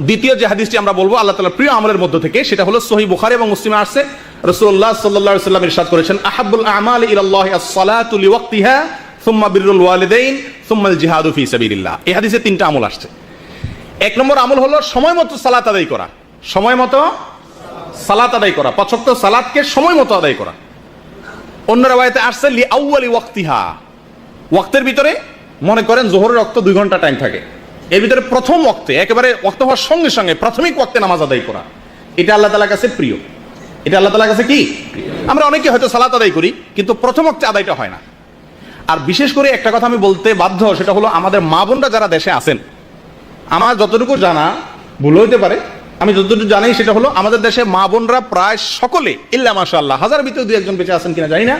দ্বিতীয় যে হাদিসটি আমরা বলব, আল্লাহ তাআলার প্রিয় আমলের মধ্য থেকে, সেটা হলো সহি বুখারী এবং মুসলিমে আসছে। রসুল্লাহ আলাইহি সাল্লাম ইরশাদ করেছেন, আহাব্বুল আমাল ইলাল্লাহি আস-সালাতু লিওয়াক্তিহা, সুম্মা বিররুল ওয়ালিদাইন সুম্মা আল জিহাদু ফি সাবিলিল্লাহ। এই হাদিসে তিনটা আমল আসছে। এক নম্বর আমল হলো সময় মতো সালাত আদায় করা। সময় মতো সালাত আদায় করা পঁচাত্তর সালাতকে সময় মতো আদায় করা। অন্য রেওয়ায়তে আসছে, লি আউয়ালি ওয়াক্তিহা। ওয়াক্তের ভিতরে মনে করেন, জোহরের রক্ত দুই ঘণ্টা টাইম থাকে। এর ভিতরে প্রথম ওয়াক্তে, একেবারে ওয়াক্ত হওয়ার সঙ্গে সঙ্গে প্রাথমিক ওয়াক্তে নামাজ আদায় করা। এটা আল্লাহ তালার কাছে প্রিয়। এটা আল্লাহ তালার কাছে কি? আমরা অনেকে হয়তো সালাত আদায় করি, কিন্তু প্রথম ওয়াক্তে আদায়টা হয় না। আর বিশেষ করে একটা কথা আমি বলতে বাধ্য, সেটা হলো আমাদের মা বোনরা যারা দেশে আছেন, আমার যতটুকু জানা, ভুল হইতে পারে, আমি যতটুকু জানি সেটা হলো আমাদের দেশে মা বোনরা প্রায় সকলে, ইল্লা মাশাআল্লাহ, হাজার ভিতরে দুই একজন বেঁচে আছেন কিনা জানি না,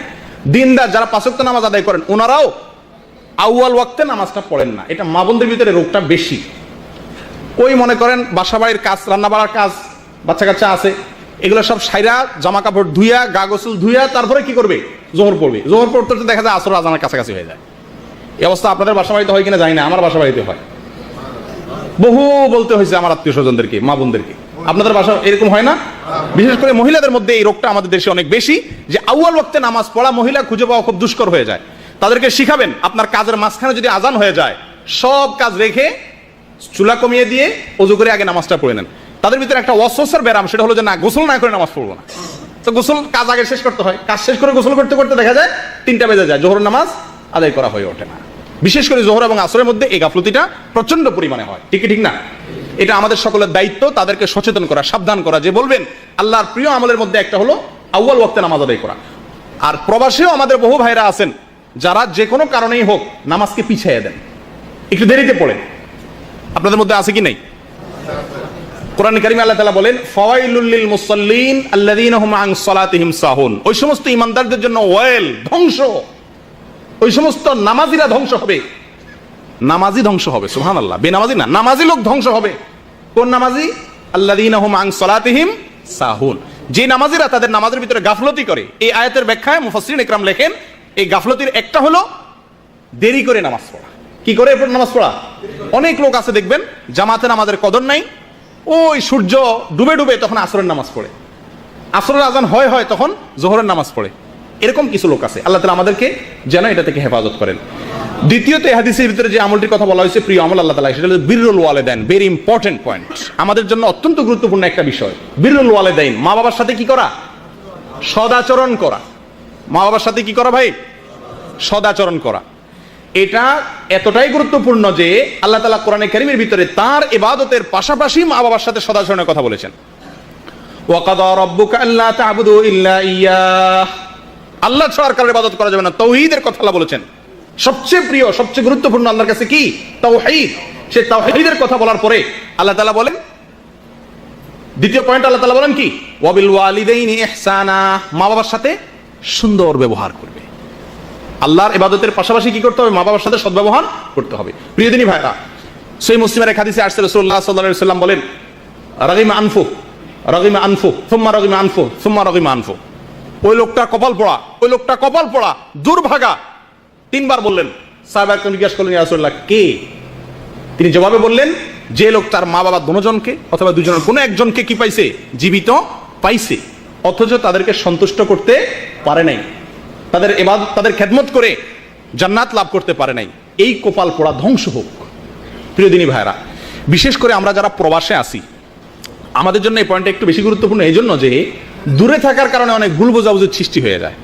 দিনদার যারা পাঁচক্ত নামাজ আদায় করেন, ওনারাও আউয়াল ওয়াক্তে নামাজটা পড়েন না। এটা মা বোনদের ভিতরে রোগটা বেশি। ওই মনে করেন বাসা বাড়ির কাজ রান্না বাড়ার কাজ বাচ্চা কাচ্চা আছে, এগুলো সব সাইরা জামা কাপড় ধুইয়া, গা গোসল ধুইয়া, তারপরে কি করবে? জোহর পড়বে। জোহর পড়তে দেখা যায় আসর আজানের কাছাকাছি হয়ে যায়। এই অবস্থা আপনাদের বাসা বাড়িতে হয় কিনা জানি না, আমার বাসা বাড়িতে হয়। বহু বলতে হয়েছে আমার আত্মীয় স্বজনদেরকে, মা বোনদেরকে। আপনাদের বাসা এরকম হয় না? বিশেষ করে মহিলাদের মধ্যে এই রোগটা আমাদের দেশে অনেক বেশি, যে আউয়াল ওয়াক্তে নামাজ পড়া মহিলা খুঁজে পাওয়া খুব দুষ্কর হয়ে যায়। তাদেরকে শিখাবেন, আপনার কাজের মাঝখানে যদি আজান হয়ে যায়, সব কাজ রেখে চুলা কমিয়ে দিয়ে অজু করে আগে নামাজটা পড়ে নেন। তাদের ভিতরে একটা অসস্যার ব্যারাম, সেটা হলো যে না, গোসল না করে নামাজ পড়ব না। তো গোসল কাজ আগে শেষ করতে হয়। কাজ শেষ করে গোসল করতে করতে দেখা যায়, তিনটা বেজে যায় জোহর নামাজ আদায় করা হয়ে ওঠে না। বিশেষ করে জোহর এবং আসরের মধ্যে এই গাফলতিটা প্রচণ্ড পরিমাণে হয়। ঠিক ঠিক না? এটা আমাদের সকলের দায়িত্ব, তাদেরকে সচেতন করা, সাবধান করা, যে বলবেন, আল্লাহর প্রিয় আমলের মধ্যে একটা হলো আউ্য়াল ওয়াক্তে নামাজ আদায় করা। আর প্রবাসেও আমাদের বহু ভাইরা আছেন যারা যে কোনো কারণেই হোক নামাজকে পিছিয়ে দেন। একটু দেরিতে পড়ে। আপনাদের মধ্যে আছে কি নাই? কোরআন কারিমে আল্লাহ তাআলা বলেন, ফাওয়াইলুল লিল মুসাল্লিন আল্লাযীনা হুম আন সালাতিহিম সাহুন। ওই সমস্ত ইমানদারদের জন্য ওয়েল, ধ্বংস। ওই সমস্ত নামাজিরা ধ্বংস হবে। নামাজি ধ্বংস হবে, সুবহানাল্লাহ। বেনামাজি না, নামাজি লোক ধ্বংস হবে। কোন নামাজি? আল্লাযীনা হুম আন সালাতিহিম সাহুন। যে নামাজিরা তাদের নামাজের ভিতরে গাফলতি করে। এই আয়াতের ব্যাখ্যায় মুফাসসিরিন ইকরাম লেখেন এই গাফলতির একটা হলো দেরি করে নামাজ পড়া। কি করে নামাজ পড়া? অনেক লোক আছে দেখবেন, জামাতে নামাজের কদর নাই, ওই সূর্য ডুবে ডুবে তখন আসরের নামাজ পড়ে। আসরের আজান হয় হয় তখন জোহরের নামাজ পড়ে। এরকম কিছু লোক আছে। আল্লাহ তালা আমাদেরকে যেন এটা থেকে হেফাজত করেন। দ্বিতীয়ত হাদিসের ভিতরে যে আমলটির কথা বলা হয়েছে, প্রিয় আমল আল্লাহ তালা সেটা হলো বিরুল ওয়ালেদাইন ভেরি ইম্পর্টেন্ট পয়েন্ট আমাদের জন্য অত্যন্ত গুরুত্বপূর্ণ একটা বিষয়, বিরুল দেন মা বাবার সাথে কি করা? সদাচরণ করা। মা বাবার সাথে কি করা ভাই? সদাচরণ করা। এটা এতটাই গুরুত্বপূর্ণ যে আল্লাহ তালা কোরআনে কারিমের ভিতরে তার ইবাদতের পাশাপাশি মা বাবার সাথে সদাচরণের কথা বলেছেন। আল্লাহ ছাড়া আর ইবাদত করা যাবে না। তৌহিদের কথা আল্লাহ বলেছেন। সবচেয়ে প্রিয়, সবচেয়ে গুরুত্বপূর্ণ আল্লাহর কাছে কি? তাওহীদ সে তাওহীদের কথা বলার পরে আল্লাহ তাআলা বলেন, দ্বিতীয় পয়েন্ট আল্লাহ তাআলা বলেন কি? ওয়াবিল ওয়ালিদাইনি ইহসানা। মা বাবার সাথে সুন্দর ব্যবহার করবে। আল্লাহর ইবাদতের পাশাপাশি কি করতে হবে? মা বাবার সাথে সদ্ব্যবহার করতে হবে। প্রিয় দিনী ভাইরা সেই মুসলিমের এক হাদিসে আসছে, রাসূলুল্লাহ সাল্লাল্লাহু আলাইহি সাল্লাম বলেন, রাগিমা আনফু রাগিমা আনফু, সুম্মা রাগিমা আনফু, সুম্মা রাগিমা আনফু। ওই লোকটা কপাল পড়া, ওই লোকটা কপাল পড়া, দুর্ভাগা। তিনবার বললেন সাহাবাকে জিজ্ঞাসা করলেন রাসূলুল্লাহ, কে? তিনি জবাবে বললেন, যে লোক তার মা বাবা দুজনকে অথবা দুজনের কোনো একজনকে কি পাইছে? জীবিত পাইছে। অথচ তাদেরকে সন্তুষ্ট করতে পারে নাই। তাদের এবার তাদের খেদমত করে জান্নাত লাভ করতে পারে নাই। এই কপাল পোড়া ধ্বংস হোক। প্রিয় দিনী ভাইরা বিশেষ করে আমরা যারা প্রবাসে আসি আমাদের জন্য এই পয়েন্টটা একটু বেশি গুরুত্বপূর্ণ, এই জন্য যে দূরে থাকার কারণে অনেক ভুল বোঝাবুঝির সৃষ্টি হয়ে যায়।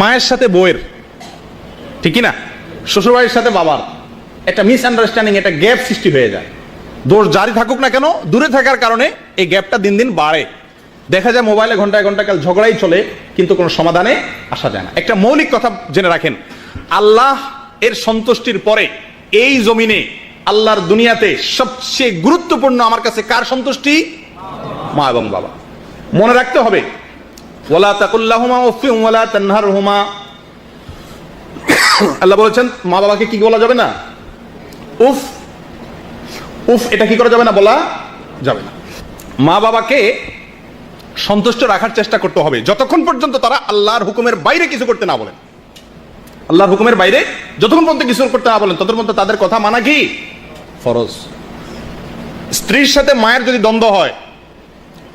মায়ের সাথে বউয়ের, ঠিক না? শ্বশুরবাড়ির সাথে বাবার একটা মিস আন্ডারস্ট্যান্ডিং একটা গ্যাপ সৃষ্টি হয়ে যায়। দোষ জারি থাকুক না কেন, দূরে থাকার কারণে এই গ্যাপটা দিন দিন বাড়ে। দেখা যায় মোবাইলে ঘন্টায় ঘণ্টা কাল ঝগড়াই চলে, কিন্তু কোনো সমাধানে আসা যায় না। একটা মৌলিক কথা জেনে রাখেন, আল্লাহ এর সন্তুষ্টির পরে এই জমিনে আল্লাহর দুনিয়াতে সবচেয়ে গুরুত্বপূর্ণ আমার কাছে কার সন্তুষ্টি? মা এবং বাবা। মনে রাখতে হবে, ওয়ালা তাকুল্লাহুমা তানহারহুমা। আল্লাহ বলেছেন, মা বাবাকে কি বলা যাবে না? উফ উফ, এটা কি করা যাবে না? বলা যাবে না। মা বাবাকে সন্তুষ্ট রাখার চেষ্টা করতে হবে। যতক্ষণ পর্যন্ত তারা আল্লাহর হুকুমের বাইরে কিছু করতে না বলেন। আল্লাহর হুকুমের বাইরে যতক্ষণ পর্যন্ত কিছু করতে না বলেন, ততক্ষণ পর্যন্ত তাদের কথা মানা কি? ফরজ। স্ত্রীর সাথে মায়ের যদি দ্বন্দ্ব হয়,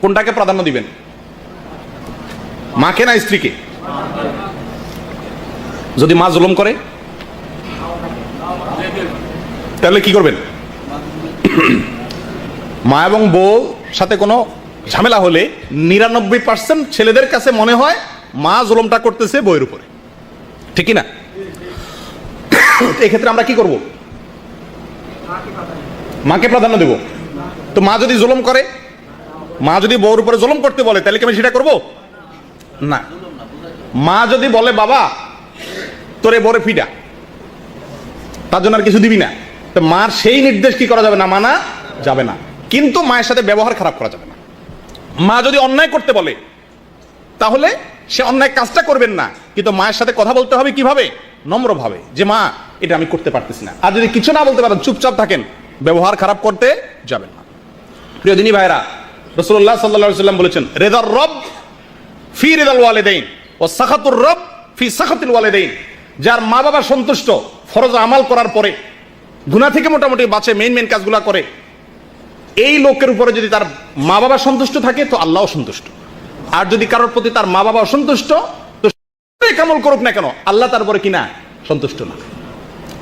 কোনটাকে প্রাধান্য দিবেন? মাকে না স্ত্রীকে? যদি মা জুলুম করে, তাহলে কি করবেন? মা এবং বউ সাথে কোনো ঝামেলা হলে নিরানব্বই পার্সেন্ট ছেলেদের কাছে মনে হয় মা জুলুমটা করতেছে বইয়ের উপরে। ঠিক না এক্ষেত্রে আমরা কি করব? মাকে প্রাধান্য দেব। তো মা যদি জুলুম করে, মা যদি বউর উপরে জুলুম করতে বলে, তাহলে কি আমি সেটা করব? না। মা যদি বলে, বাবা, তোরে বরে ফিডা। তার জন্য আর কিছু দিবি না। তো মার সেই নির্দেশ কি করা যাবে না? মানা যাবে না। কিন্তু মায়ের সাথে ব্যবহার খারাপ করা যাবে না। মা যদি অন্যায় করতে বলে, তাহলে সে অন্যায় কাজটা করবেন না। কিন্তু মায়ের সাথে কথা বলতে হবে কীভাবে? নম্রভাবে যে, মা, এটা আমি করতে পারতেছি না। আর যদি কিছু না বলতে পারেন, চুপচাপ থাকেন, ব্যবহার খারাপ করতে যাবেন না। প্রিয় দিনী ভাইরা রসুল্লাহ সাল্লা সাল্লাম বলেছেন, রেদার রব ফি রেদাল ওয়ালেদাইন ও সাখাতুর রব ফি সাখাতুল ওয়ালেদাইন। যার মা বাবা সন্তুষ্ট, ফরজ আমাল করার পরে, গুনাহ থেকে মোটামুটি বাঁচে মেইন মেইন কাজগুলা করে এই লোকের উপরে যদি তার মা বাবা সন্তুষ্ট থাকে, তো আল্লাহ সন্তুষ্ট। আর যদি কারোর প্রতি তার মা বাবা অসন্তুষ্ট, তো কামল করুক না কেন? আল্লাহ তার উপরে কিনা সন্তুষ্ট না।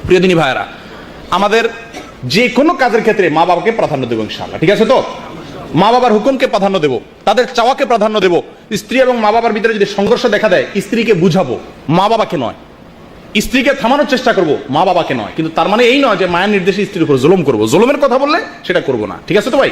প্রিয় দিনী ভাইয়েরা, আমাদের যে কোনো কাজের ক্ষেত্রে মা বাবাকে প্রাধান্য দেবো ইনশাআল্লাহ। ঠিক আছে তো? মা বাবার হুকুমকে প্রাধান্য দেবো, তাদের চাওয়াকে প্রাধান্য দেবো। স্ত্রী এবং মা বাবার ভিতরে যদি সংঘর্ষ দেখা দেয়, স্ত্রীকে বুঝাবো মা বাবাকে নয়। স্ত্রীকে থামানোর চেষ্টা করব, মা বাবাকে নয়। কিন্তু তার মানে এই নয় যে মায়ের নির্দেশে স্ত্রীর উপর জুলুম করব। জুলুমের কথা বললে সেটা করব না। ঠিক আছে তো ভাই?